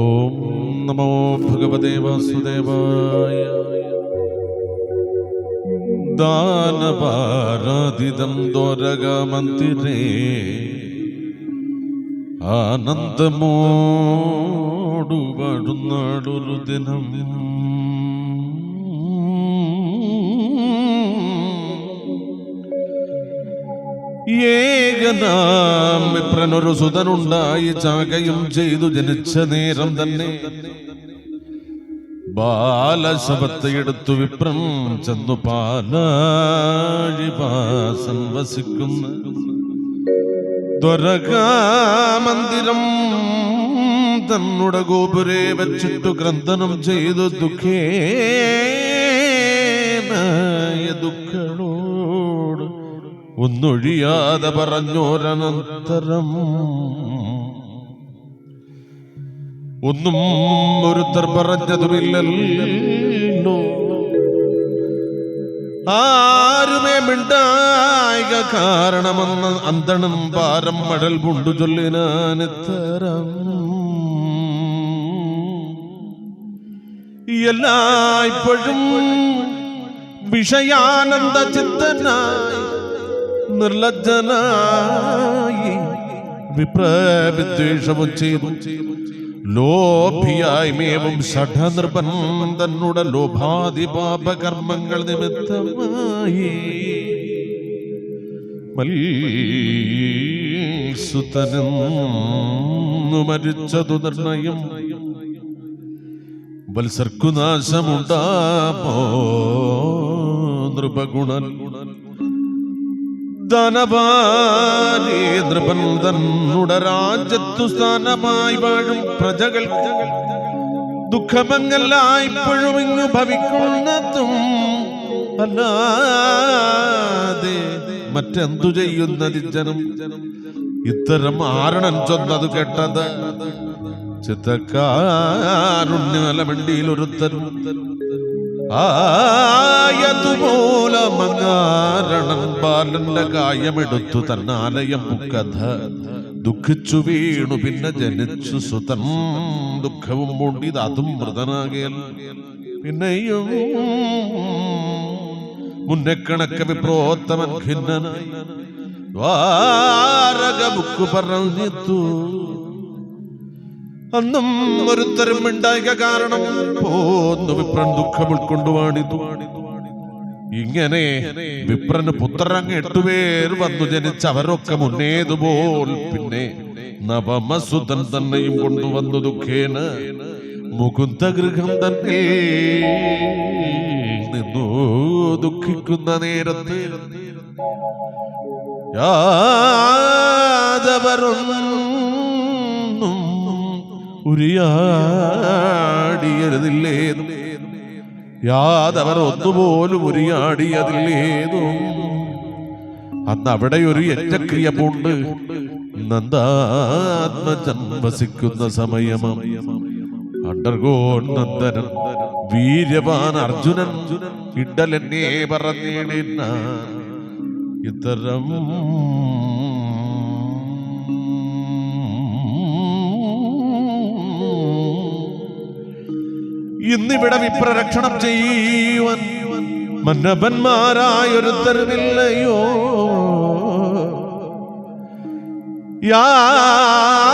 ഓം നമോ ഭഗവതേ വാസുദേവായ ദാനപാരാധിതം ദോരകമന്തിരേ ആനന്ദമോടു പാടുന്നാടൊരു ദിനം. ഏകനാം വിപ്രനൊരു സുതനുണ്ടായി ചാകയും ചെയ്തു ജനിച്ച നേരം തന്നെ. ബാലശബത്തെ എടുത്തു വിപ്രം ചെന്നു പാലാഴിവാസം വസിക്കുന്ന ദ്വരകാമന്ദിരം തന്നുടെ ഗോപുരെ വച്ചിട്ടു ഗ്രന്ഥനം ചെയ്തു ദുഃഖേ ദുഃഖളോട് ഒന്നൊഴിയാതെ പറഞ്ഞോരനന്തരം. ഒന്നും ഒരുത്തർ പറഞ്ഞതുമില്ലല്ലോ. ആരുമേ മിണ്ടായിക കാരണമെന്ന് അന്തണം പാരം മടൽ കൊണ്ടു ചൊല്ലിനാനിത്തരം എല്ലായ്പ്പോഴും വിഷയാനന്ദ ചിത്തനായി നിർലജ്ജനായി വിപ്രവിദ്വേഷവും ചെയ്തു. ലോഭിയായ്മേവും ഷഠനിർബന്ധം തന്നുടെ ലോഭാതിപാപകർമ്മങ്ങൾ നിമിത്തമായി സുതനും മരിച്ചതു നിർണയം. വത്സർക്കു നാശമുണ്ടാമോ നൃപഗുണൻ ധനപാലേ നൃപൻ രാജ്യത്തു സ്ഥാനമായി വാഴും പ്രജകൾ. ദുഃഖമങ്ങല്ലായ്പ്പോഴും ഇങ്ങു ഭവിക്കുന്നതും അല്ലാതെ മറ്റെന്തു ചെയ്യുന്നത് ജനം ഇത്തരം ആരണം ചൊന്നത് കേട്ടത്? ചിത്തക്കാരുണ്യ ചിത്തക്കാരുണ്യമലമണ്ടിയിൽ ഒരുത്തരും ആയതുമൂലമങ്ങാരണൻ ബാലന്റെ കായമെടുത്തു തന്നാലയം കഥ ദുഃഖിച്ചു വീണു പിന്നെ ജനിച്ചു സുതൻ ദുഃഖവും മൂണ്ടി അതും മൃതനാകേൽ. പിന്നെയും മുന്നേ കണക്ക വിപ്രോത്തമൻ ഖിന്നനായി ദ്വാരക ബുക്ക് പറഞ്ഞിത്തു അന്നും ഒരുത്തരം ഉണ്ടായ കാരണം പോന്നു വിപ്രൻ ദുഃഖം ഉൾക്കൊണ്ടുവാണിതു. ഇങ്ങനെ വിപ്രന് പുത്രങ്ങ് എട്ടുപേർ വന്നു ജനിച്ച അവരൊക്കെ മുന്നേതുപോൽ. പിന്നെ നവമസുതൻ തന്നെയും കൊണ്ടുവന്നു ദുഃഖേന മുകുന്ദഗൃഹം തന്നെ നിന്നു ദുഃഖിക്കുന്ന നേരത്ത്. യാദവരൊന്നും ഉരിയാടിയരുതില്ലേതും യാതവർ ഒന്നുപോലും ഉരിയാടിയതില്ലേതും. അന്ന് അവിടെ ഒരു യജ്ഞക്രിയ പൂണ്ട്. നന്ദാത്മജൻ വസിക്കുന്ന സമയമം അണ്ടർഗോൺ നന്ദനൻ വീര്യവാൻ അർജുനൻ ഇഡലെന്നെ പറഞ്ഞേണ ഇത്തരം ഇന്നിവിടെ വിപ്രരക്ഷണം ചെയ്യുവാൻ മന്നപന്മാരായൊരുത്തരുമില്ലയോ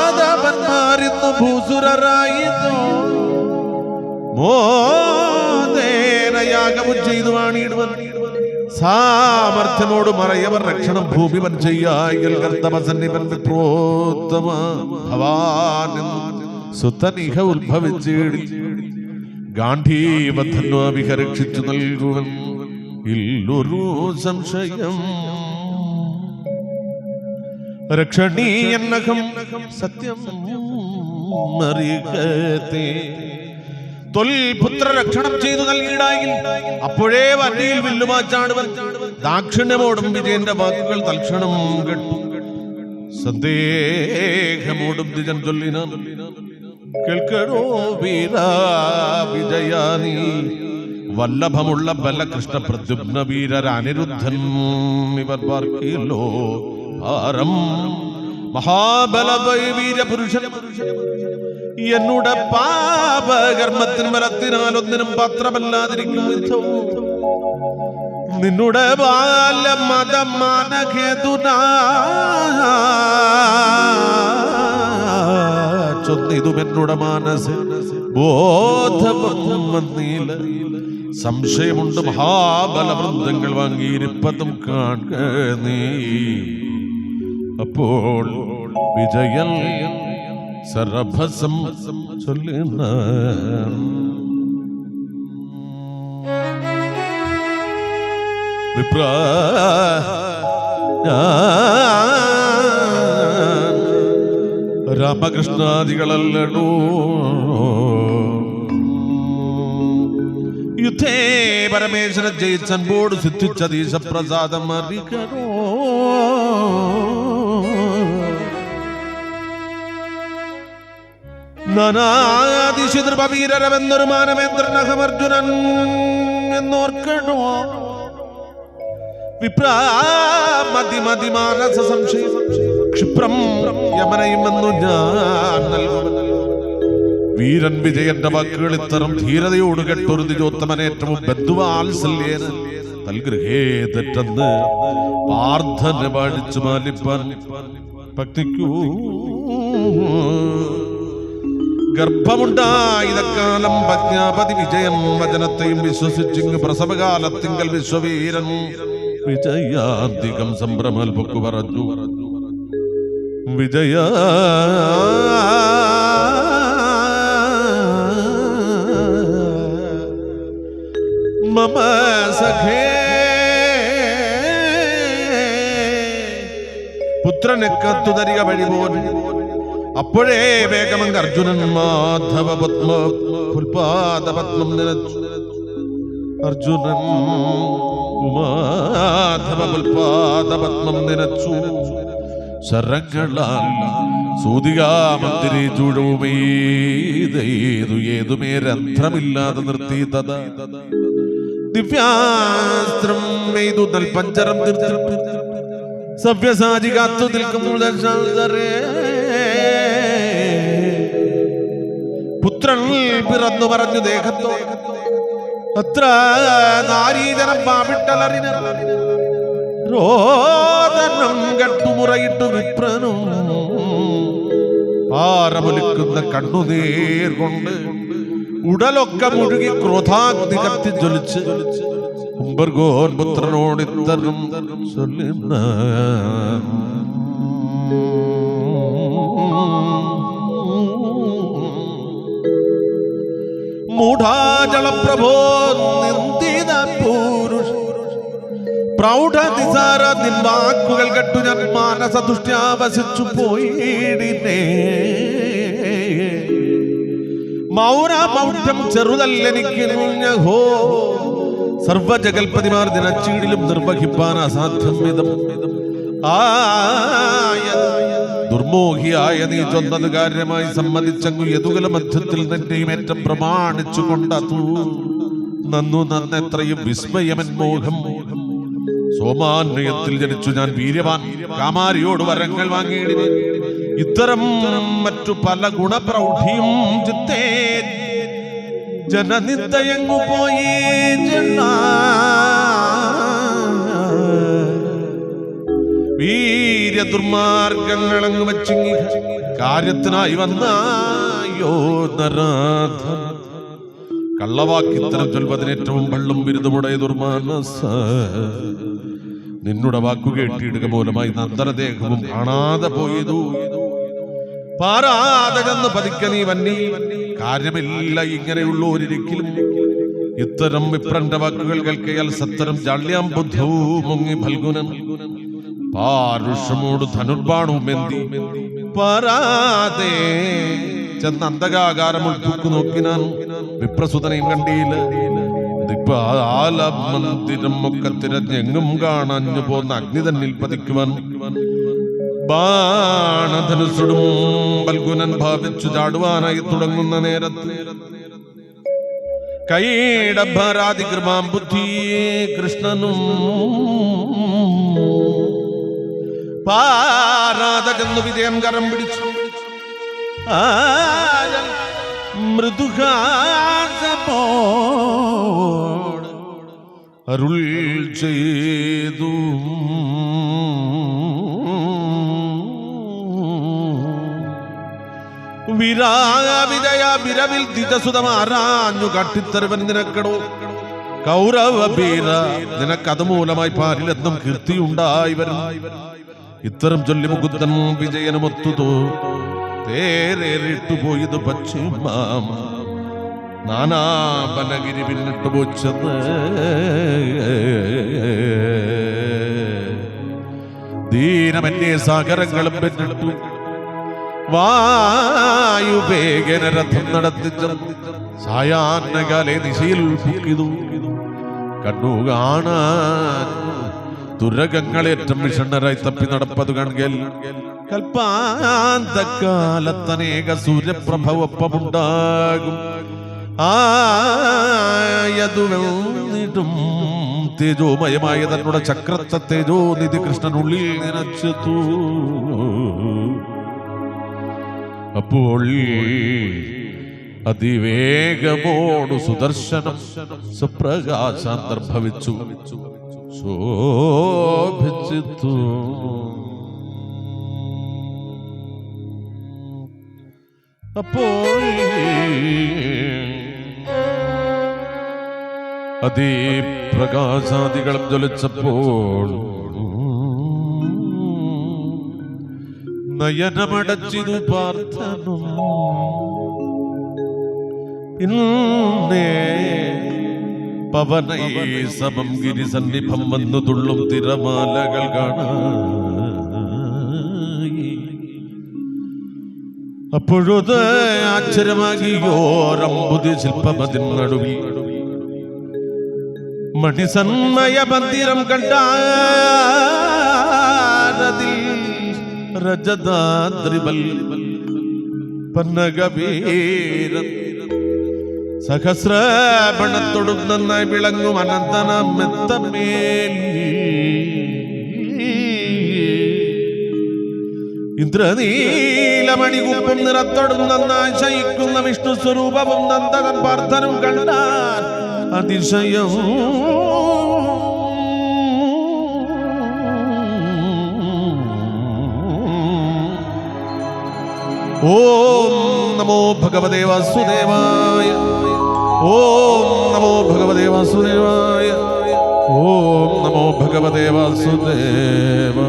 യാദവന്മാരിന്നു ഭൂസുരരായിരുന്നു മോദേനയാഗവും ചെയ്തു വാണിയിടുവൻ സാമർഥ്യമോട് മറയവർ രക്ഷണം ഭൂമിവൻ ചെയ്യായൽ കർത്തമസന്നിവൻ വിപ്രോത്തമ ഭവാൻ സുതനിഹ ഉത്ഭവിച്ചേടി. ഗാന്ധീവധന്വ രക്ഷിച്ചു നൽകുവൻ ഇല്ലൊരു സംശയം. രക്ഷണീയനകം സത്യം തൊൽപുത്ര രക്ഷണം ചെയ്തു നൽകിയിടായി അപ്പോഴേ വണ്ടിയിൽ വില്ലുമാച്ചാടുവൻ ദാക്ഷിണ്യമോടും വിജയന്റെ വാക്കുകൾ തൽക്ഷണം കേട്ടു. സന്ദേഹമോടും ദിജൻ ചൊല്ലിനാൻ കേൾക്കടോ വീരാവിജയാനി വല്ലഭമുള്ള ബലകൃഷ്ണ പ്രദ്യുപ്ന വീരർ അനിരുദ്ധൻ ഇവർ പാർക്കിയല്ലോ ഭാരം. മഹാബലവീരപുരുഷൻ എന്നുടെ പാപകർമ്മത്തിന് ബലത്തിനാൽ ഒന്നിനും പത്രമല്ലാതിരിക്കും നിന്നുടെ ബാല മതമാനഖേതുന ചൊന്നിതും എന്നുടെ മാനസ് ബോധവും വന്നീല. സംശയമുണ്ട് മഹാബലവൃന്ദങ്ങൾ വാങ്ങിയിരിപ്പതും നീ. അപ്പോൾ വിജയൻ സർഭസം ചൊല്ലുന്ന വിപ്ര രാമകൃഷ്ണാദികളല്ലടോ. യുദ്ധേ സിദ്ധിച്ച ദീശപ്രസാദം അറിയിക്കണോ? നാനാദിശുതൃപവീരരവെന്നൊരു മാനവേന്ദ്രൻ അഹമർജുനൻ എന്നോർക്കണോ? വിപ്രാ മതി മതി മാനസ സംശയ സംശയം. ക്ഷിപ്രം യമനയുമെന്നു ഞാൻ നൽകും വീരൻ വിജയന്റെ വാക്കുകൾ ഇത്തരം ധീരതയോട് കെട്ടൊരുതി ദിജോത്തമനേറ്റവും ബന്ധുവാത്സല്യേന തൽഗൃഹേ തെറ്റെന്ന് പാർത്ഥന പാടിച്ചു മാലിപ്പാൻ ഭക്തിക്കൂ. ഗർഭമുണ്ടായതക്കാലം പ്രജ്ഞാപതി വിജയൻ വചനത്തെയും വിശ്വസിച്ചിങ് പ്രസവകാലത്തിങ്കൽ വിശ്വവീരൻ. വിജയാധികം സംഭ്രമൽ പൊക്കു പറഞ്ഞു. വിജയ. മമ സഖേ. പുത്രനെ കത്തുതരിക വഴി പോലും അപ്പോഴേ വേഗമങ്ക അർജുനൻ മാധവ പത്മ പുൽപാദ പത്മം നിലച്ചു. അർജുനൻ ഉമാധവ പുൽപാദ പത്മം നിലച്ചു. ശരങ്ങളാൽ സൂതികാമന്തിരി ചുഴവുമേതു ഏതുമേ രന്ധ്രമില്ലാതെ നിർത്തി തത ദിവ്യാസ്ത്രം മെയ്തു നൽ പഞ്ചരം തീർത്തിട്ട് സഭ്യസാചി കാത്തു നിൽക്കുന്നു. പുത്രൻ പിറന്നു പറഞ്ഞു ദേഹത്തോ അത്ര നാരീതരം പാവിട്ടലറിന രോദനം കട്ടുമുറയിട്ട് വിപ്രനും? പാറമൊലിക്കുന്ന കണ്ണുനീർ കൊണ്ട് ഉടലൊക്കെ മുഴുകി ക്രോധാഗ്നി കത്തി ജ്വലിച്ച് കുംബർഗോൻ പുത്രനോട് ഇത്തരം ചൊല്ലുന്ന. മൂഢാചളപ്രഭോ നിന്ദിത പൂരുഷ പ്രൗഢ നിസാര നിൻ വാക്കുകൾ കെട്ടു ഞാൻ മാനസതുഷ്ട്യാവസിച്ചു പോയിടിനേ മൗന മൗഢ്യം ചെറുതല്ലെനിക്ക് ഹോ സർവജഗൽപതിമാർ ദിനച്ചീടിലും നിർവഹിപ്പാൻ അസാധ്യം ദുർമോഹിയായ നീ ചൊന്നത് കാര്യമായി സമ്മതിച്ചങ്ങു യതുകല മധ്യത്തിൽ നിന്റെയും ഏറ്റം പ്രമാണിച്ചു കൊണ്ടു നന്നു നന്നെത്രയും വിസ്മയമൻ മോഹം. സോമാന്വയത്തിൽ ജനിച്ചു ഞാൻ വീര്യവാൻ കാമാരിയോട് വരങ്ങൾ വാങ്ങി ഇത്തരം മറ്റു പല ഗുണപ്രൗഢിയും ചിത്തേ ജനനിന്ദയങ്ങു പോയി വീര്യ ദുർമാർഗങ്ങളങ്ങ് വച്ചിങ്ങി കാര്യത്തിനായി വന്നായോ നരാധ കള്ളവാക്കിത്തരം ചൊൽവതിനേറ്റവും പള്ളും ബിരുദമുടയ ദുർമാനസ നിന്നുടെ വാക്കു കേട്ടിയിടുക മൂലമായി നന്ദനദേഹവും കാണാതെ പോയതു. പാരാതകന്ന് പതിക്ക നീ വന്നി. കാര്യമില്ല ഇങ്ങനെയുള്ളോരിക്കലും ഇത്തരം വിപ്രന്റെ വാക്കുകൾ കേൾക്കയാൽ സത്തരം ജാള്യാം ബുദ്ധവും മുങ്ങി ഫൽഗുനൻ പാരുഷമോട് ധനുർബാണവും എന്തി പാരാതെ ചെന്ന് അന്ധകാകാരം ഉൾപ്പൊക്കു നോക്കിനാൻ വിപ്രസുതനെയും കണ്ടിയില്ല ആലമന്ദിരം ഒക്കെ തിരഞ്ഞെങ്ങും കാണാഞ്ഞു പോന്ന അഗ്നി തന്നിൽ പതിക്കുവാൻ. ബാണധനുസുടും ബൽഗുനൻ ഭാവിച്ചു ചാടുവാനായി തുടങ്ങുന്ന നേരത്ത് കൈടഭരാതികൃമാം ബുദ്ധി കൃഷ്ണനും പാരാതകന്നു വിജയം കരം പിടിച്ചു. ആയൽ മൃദുഹാസമോട് അരുൾ ചെയ്തു. വിരാവിജയ വിരവിൽ ദിജസുതമാരാഞ്ഞു കട്ടിത്തരുവൻ നിനക്കടോ. കൗരവ ബീര നിനക്കത് മൂലമായി പാരിലെന്നും കീർത്തിയുണ്ടായി വരും ഇത്തരം ചൊല്ലി മുകുന്ദൻ വിജയനുമൊത്തുതോ തേരേറിട്ടു പോയത് പശ്ചിമാം നാനാപനഗിരി പിന്നിട്ട് പോച്ചത്. ദീനമന്യേ സാഗരങ്ങളും പിന്നിട്ടു വായുവേഗന രഥം നടത്തി സായാഹ്നകാലെ ദിശയിൽ കണ്ണു കാണാൻ തുരകങ്ങളേറ്റം മിഷണറായി തപ്പി നടപ്പത് കൺകേൽ കൽപ്പാന്തക്കാലത്തനേക സൂര്യപ്രഭവപ്പമുണ്ടാകും. ആയതുവെന്നിട്ടും തേജോമയമായ തന്നെ ചക്രത്തെ തേജോ നിധി കൃഷ്ണനുള്ളിൽ നിനച്ചു അപ്പോൾ അതിവേഗമോടു സുദർശനം സുപ്രകാശാന്തർഭവിച്ചു. ശോഭിച്ചിത്തു അപ്പോൾ അതിപ്രകാശാദികളും ജ്വലിച്ചപ്പോൾ നയനമടച്ചിതു പാർത്ഥനും. ഇന്നേ സമം ഗിരിസന്നിഭം വന്നു തുള്ളും തിരമാലകൾ കാണായി അപ്പോഴത് ആശ്ചര്യമാകിയോരമ്പുതി ശില്പമതിൻ നടുവിൽ. മണിസന്മയ മന്ദിരം കണ്ടാരതിൽ രജതാദ്രിവൽ പന്നകവീരൻ സഹസ്രപണത്തോടും നന്നായി വിളങ്ങും അനന്തന മെത്തമേൽ ഇന്ദ്രനീലമണി കുപ്പം നിറത്തോടും നന്നായി ശയിക്കുന്ന വിഷ്ണു സ്വരൂപവും നന്ദകൻ പാർത്ഥനും കണ്ടാൻ അതിശയം. ഓം നമോ ഭഗവദേവ വാസുദേവായ ഓം നമോ ഭഗവതേ വാസുദേവായ. ഓം നമോ ഭഗവതേ വാസുദേവായ.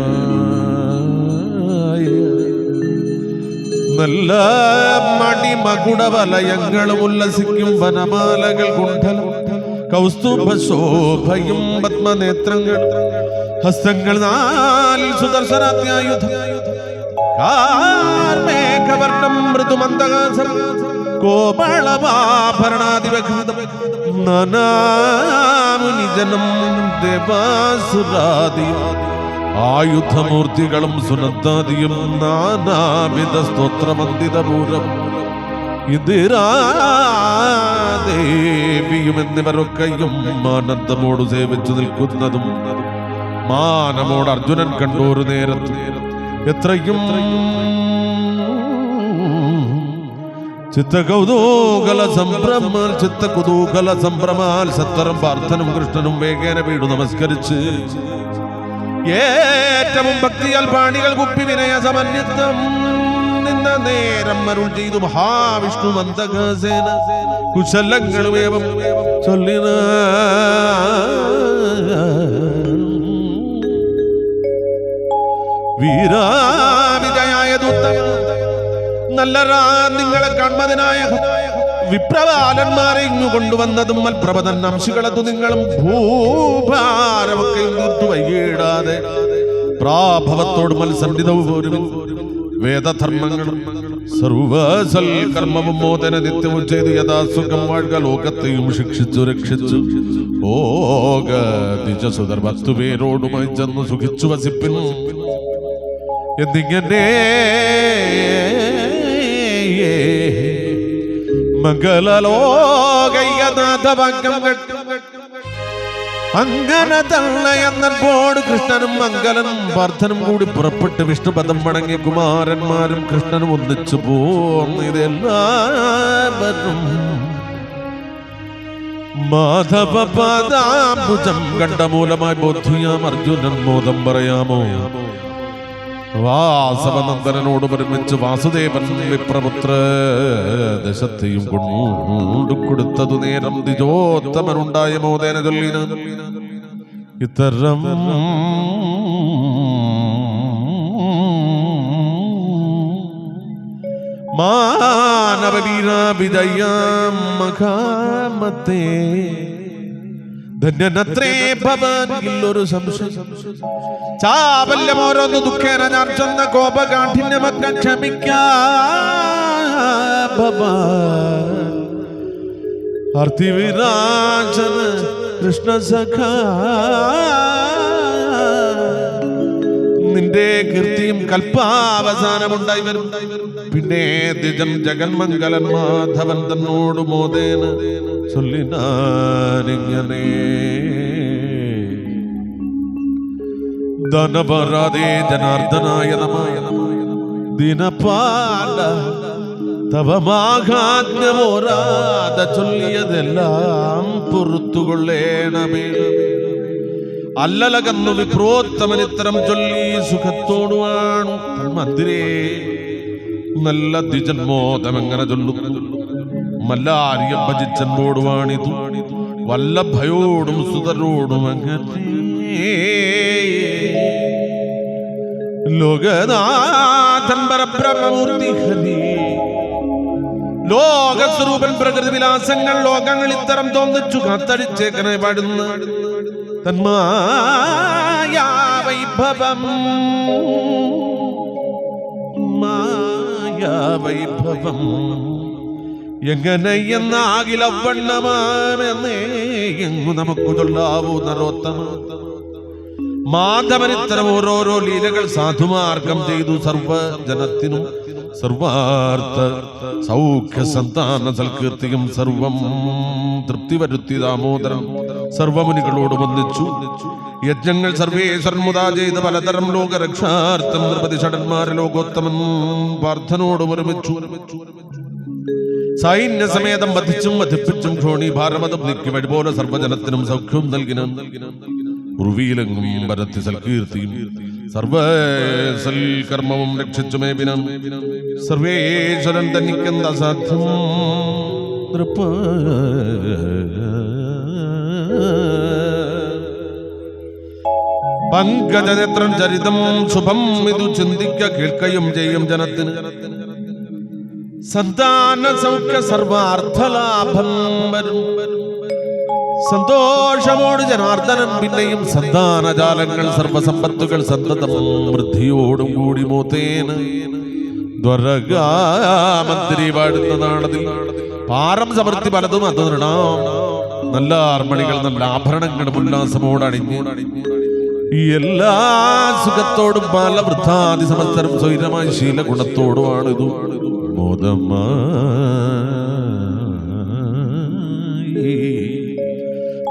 നല്ല മണിമകുട വലയങ്ങളും ഉല്ലസിക്കും വനമാലകൾ കുണ്ഠലം കൗസ്തുഭശോഭയും പത്മനേത്രങ്ങൾ ഹസ്തങ്ങൾ നാലിൽ സുദർശനാത്യായുധം കാർമേഘവർണം മൃദുമന്ദഹാസം കോമളവാഭരണാതിവഘൃതം നനാമുനിജനം ദേവാസുരാദി ആയുധമൂർത്തികളും സുനന്ദാദിയും നാനാവിധ സ്തോത്രമന്ദിതപൂരം ഇതിരാദേവിയും എന്നിവരൊക്കെയും ആനന്ദമോട് സേവിച്ചു നിൽക്കുന്നതും മാനമോട് അർജുനൻ കണ്ടോരു നേരത്ത് എത്രയും ചിത്തകൗതൂകല സംഭ്രമാൽ ചിത്ത കുതൂകല സംഭ്രമാൽ സത്വരം പാർത്ഥനും കൃഷ്ണനും വേഗേന വീടു നമസ്കരിച്ച്. ഏറ്റവും ഭക്തിയാൽ പാണികൾ കുപ്പി വിനയ സമന്യത്വം നിന്ന നേരം അരുൾ ചെയ്തു മഹാവിഷ്ണു മന്ദകസേന കുശലങ്ങളുമേവം ചൊല്ലിന. വീരാവിജയായ ദൂത്തം നല്ലറാ നിങ്ങളെ കൺമതനായ വിപ്രവാലന്മാരെ ഇങ്ങു കൊണ്ടുവന്നതും മൽപ്രഭതൻ അംശികളതു നിങ്ങളും ഭൂഭാരമൊക്കെ വൈകിടാതെ പ്രാഭവത്തോട് മത്സരിതവും വേദധർമ്മങ്ങളും സർവസൽ കർമ്മവും മോദന നിത്യവും ചെയ്ത് യഥാസുഖം വാഴുക ലോകത്തെയും ശിക്ഷിച്ചു രക്ഷിച്ചു. ഓക നിജസുതർ പത്തു പേരോടുമായി ചെന്ന് സുഖിച്ചു വസിപ്പിൻ. എന്നിങ്ങനെ മംഗളലോകൈകനാഥ ഭംഗം കെട്ടും. അങ്ങനെ തള്ളയെന്നപ്പോട് കൃഷ്ണനും മംഗലനും വർദ്ധനും കൂടി പുറപ്പെട്ട് വിഷ്ണുപദം മടങ്ങി കുമാരന്മാരും കൃഷ്ണനും ഒന്നിച്ചു പോന്നു. ഇതെല്ലാവരും മാധവ പദാഭുജം കണ്ട മൂലമായി ബോധിയാം. അർജുനൻ മോദം പറയാമോ? വാസവനന്ദനോട് ഒരുമിച്ച് വാസുദേവൻ വിപ്രപുത്ര ദശത്തെയും കൊണ്ടു കൊടുത്തതു നേരം ദിജോത്തമനുണ്ടായ മോദേന ചൊല്ലിന. ഇത്തരം മാനവീരാ വിജയാ മഖാമത്തേ ധന്യനത്രേ ഭവൻ ഇല്ലൊരു സംശയം. ചാവല്യം ഓരോന്ന് ദുഃഖേന ഞാൻ ചെന്ന കോപകാഠിന്യമൊക്കെ ക്ഷമിക്കാ അർത്ഥിവിരാജന കൃഷ്ണ സഖ നിന്റെ കീർത്തിയും കൽപ്പാവസാനമുണ്ടായി വരും. പിന്നെ ദിജം ജഗന്മംഗലൻ മാധവൻ തന്നോട് മോദേന ചൊല്ലിനാരിങ്ങനെ ധനപരാതേ ജനാർദ്ദനായ നമായ ദിനപാല തവമാഘാത്മ്യമോരാതെ ചൊല്ലിയതെല്ലാം പൊറത്തുകൊള്ളേണമേ. അല്ലലകന്നു വിപ്രോത്തമനിത്തരം ചൊല്ലി സുഖത്തോടുവാണു മന്ദിരേ. നല്ല ദ്വിജന്മോദമെങ്ങനെ ചൊല്ലുന്നു മല്ലാരിയം ഭജിച്ചൻപോടുവാണിതു വല്ല ഭയോടും സുതരോടും അങ്ങനെ ലോകനാഥൻ പരബ്രഹ്മമൂർത്തി ഹരി. ലോകസ്വരൂപൻ പ്രകൃതി വിലാസങ്ങൾ ലോകങ്ങൾ ഇത്തരം തോന്നിച്ചു കാത്തടിച്ചേക്കനെ പാടുന്ന. തന്മായ മായാവൈഭവം. മായാ വൈഭവം എങ്ങനെയെന്നാകിലവണ്ണമാമെന്നേ എങ്ങു നമുക്ക് തൊള്ളാവൂ നരോത്തമ മാധവനിത്തരം ഓരോരോ ലീലകൾ സാധുമാർഗം ചെയ്തു സർവജനത്തിനും. സർവാർത്ഥ സൗഖ്യ സന്താന സൽകീർത്തിയും സർവം തൃപ്തി വരുത്തി ദാമോദരം. സർവമുനികളോട് വന്നിച്ചു യജ്ഞങ്ങൾ സർവേശ്വരൻ മുതാ ചെയ്ത് പലതരം ലോകരക്ഷാർത്ഥം നൃപതി ഷടന്മാരെ ലോകോത്തമൻ പാർത്ഥനോട് ഒരുമിച്ചു. സൈന്യസമേതം വധിച്ചും വധിപ്പിച്ചും ക്ഷോണി ഭാരമതം നീക്കി വഴിപോലെ സർവജനത്തിനും സൗഖ്യവും നൽകിന. സർവേശ്വരൻ തന്നിക്കെന്ത സാധ്യം? നൃപ പങ്കജനേത്രം ചരിതം ശുഭം ഇതു ചിന്തിക്ക കേൾക്കയും ചെയ്യും ജനത്തിന്. സന്താന സൗഖ്യ സർവാർത്ഥലാഭം വരും. സന്തോഷമോട് ജനാർദ്ദനൻ പിന്നെയും സന്താനജാലങ്ങൾ സർവസമ്പത്തുകൾ സന്തതം വൃദ്ധിയോടും കൂടി മൂത്തേന്. ദ്വരകാമന്ത്രി പാടുന്ന നാളതിൽ പാരം സമൃദ്ധി പലതും അത് നല്ല ആർമണികൾ നല്ല ആഭരണങ്ങളും ഉല്ലാസമോട് അണിഞ്ഞു എല്ലാ സുഖത്തോടും പല വൃദ്ധാതി സമസ്തരം സ്വൈരമായ ശീല ഗുണത്തോടുമാണ് ഇത്. മോദമ്മ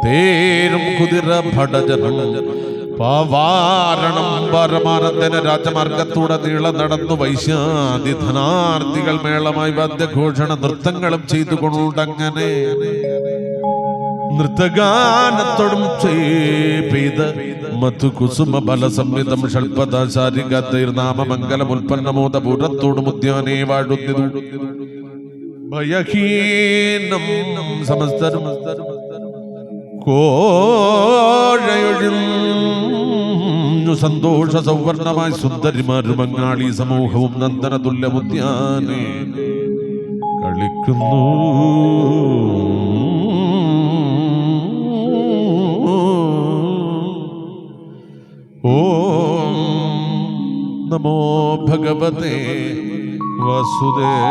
തേരും കുതിര ഭടജനം. പാവാരണം പരമാനന്ദന രാജമാർഗത്തൂടെ നീള നടന്നു വൈശ്യാദി ധനാർത്ഥികൾ മേളമായി വാദ്യഘോഷണ നൃത്തങ്ങളും ചെയ്തുകൊണ്ടങ്ങനെ. നൃത്തഗാനത്തോടും ചെയ്ത മധു കുസുമ ബല സംവിധം ഷൽപത ശാരികത്തൈർനാമ മംഗലം ഉൽപ്പന്നമോദ പുരത്തോടും ഉദ്യാനേ വാഴുന്നു സമസ്തരും കോഴയൊഴിഞ്ഞു സന്തോഷ സൗവർണമായി സുന്ദരിമാരും മങ്ങാളി സമൂഹവും നന്ദന തുല്യമുദ്യാനെ കളിക്കുന്നു. ഓം നമോ ഭഗവതേ വസുദേവ.